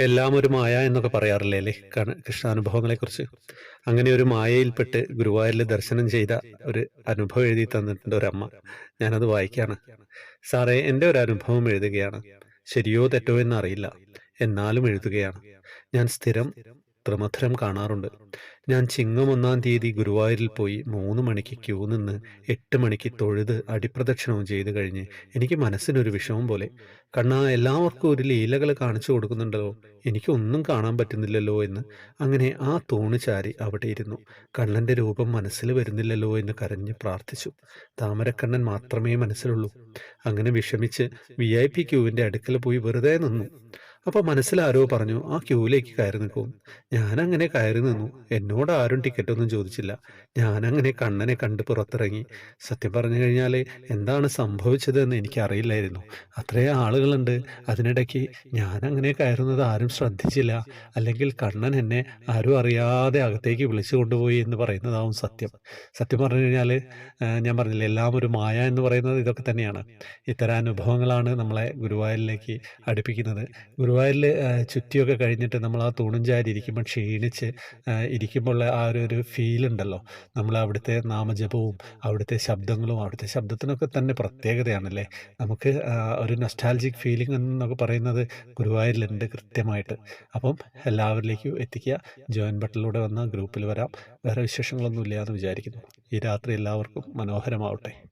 എല്ലാം ഒരു മായ എന്നൊക്കെ പറയാറില്ലേ അല്ലേ? കൃഷ്ണാനുഭവങ്ങളെക്കുറിച്ച്. അങ്ങനെ ഒരു മായയിൽപ്പെട്ട് ഗുരുവായൂരിൽ ദർശനം ചെയ്ത ഒരു അനുഭവം എഴുതി തന്നിട്ടുണ്ട് ഒരമ്മ. ഞാനത് വായിക്കാണ്. സാറേ എന്റെ ഒരു അനുഭവം എഴുതുകയാണ്. ശരിയോ തെറ്റോ എന്നറിയില്ല. എന്നാലും എഴുതുകയാണ്. ഞാൻ സ്ഥിരം ത്രിമധുരം കാണാറുണ്ട്. ഞാൻ ചിങ്ങം ഒന്നാം തീയതി ഗുരുവായൂരിൽ പോയി മൂന്ന് മണിക്ക് ക്യൂ നിന്ന് എട്ട് മണിക്ക് തൊഴുത് അടിപ്രദക്ഷിണവും ചെയ്തു കഴിഞ്ഞ് എനിക്ക് മനസ്സിനൊരു വിഷമം പോലെ. കണ്ണാ എല്ലാവർക്കും ഒരു ലീലകൾ കാണിച്ചു കൊടുക്കുന്നുണ്ടല്ലോ. എനിക്കൊന്നും കാണാൻ പറ്റുന്നില്ലല്ലോ എന്ന് അങ്ങനെ ആ തോണു ചാരി അവിടെ ഇരുന്നു. കണ്ണന്റെ രൂപം മനസ്സിൽ വരുന്നില്ലല്ലോ എന്ന് കരഞ്ഞ് പ്രാർത്ഥിച്ചു. താമരക്കണ്ണൻ മാത്രമേ മനസ്സിലുള്ളൂ. അങ്ങനെ വിഷമിച്ച് വി ഐ പി ക്യൂവിന്റെ അടുക്കൽ പോയി വെറുതെ നിന്നു. അപ്പോൾ മനസ്സിലാരോ പറഞ്ഞു ആ ക്യൂവിലേക്ക് കയറി നിൽക്കും. ഞാനങ്ങനെ കയറി നിന്നു. എന്നോട് ആരും ടിക്കറ്റ് ഒന്നും ചോദിച്ചില്ല. ഞാനങ്ങനെ കണ്ണനെ കണ്ട് പുറത്തിറങ്ങി. സത്യം പറഞ്ഞു കഴിഞ്ഞാൽ എന്താണ് സംഭവിച്ചതെന്ന് എനിക്കറിയില്ലായിരുന്നു. അത്രയും ആളുകളുണ്ട്. അതിനിടയ്ക്ക് ഞാനങ്ങനെ കയറുന്നത് ആരും ശ്രദ്ധിച്ചില്ല. അല്ലെങ്കിൽ കണ്ണൻ എന്നെ ആരും അറിയാതെ അകത്തേക്ക് വിളിച്ചു കൊണ്ടുപോയി എന്ന് പറയുന്നതാവും സത്യം. സത്യം പറഞ്ഞു കഴിഞ്ഞാൽ ഞാൻ പറഞ്ഞില്ല എല്ലാം ഒരു മായ എന്ന് പറയുന്നത് ഇതൊക്കെ തന്നെയാണ്. ഇത്തരം അനുഭവങ്ങളാണ് നമ്മളെ ഗുരുവായൂരിലേക്ക് അടുപ്പിക്കുന്നത്. ഗുരുവായൂരിൽ ചുറ്റിയൊക്കെ കഴിഞ്ഞിട്ട് നമ്മൾ ആ തൂണുംചാരി ഇരിക്കുമ്പോൾ ക്ഷീണിച്ച് ഇരിക്കുമ്പോൾ ആ ഒരു ഒരു ഫീൽ ഉണ്ടല്ലോ. നമ്മൾ അവിടുത്തെ നാമജപവും അവിടുത്തെ ശബ്ദങ്ങളും അവിടുത്തെ ശബ്ദത്തിനൊക്കെ തന്നെ പ്രത്യേകതയാണല്ലേ? നമുക്ക് ഒരു നൊസ്റ്റാൾജിക് ഫീലിംഗ് എന്നൊക്കെ പറയുന്നത് ഗുരുവായൂരിലുണ്ട് കൃത്യമായിട്ട്. അപ്പം എല്ലാവരിലേക്കും എത്തിക്കുക. ജോയിൻ ബട്ടണിലൂടെ വന്ന ഗ്രൂപ്പിൽ വരാം. വേറെ വിശേഷങ്ങളൊന്നും ഇല്ല എന്ന് വിചാരിക്കുന്നു. ഈ രാത്രി എല്ലാവർക്കും മനോഹരമാവട്ടെ.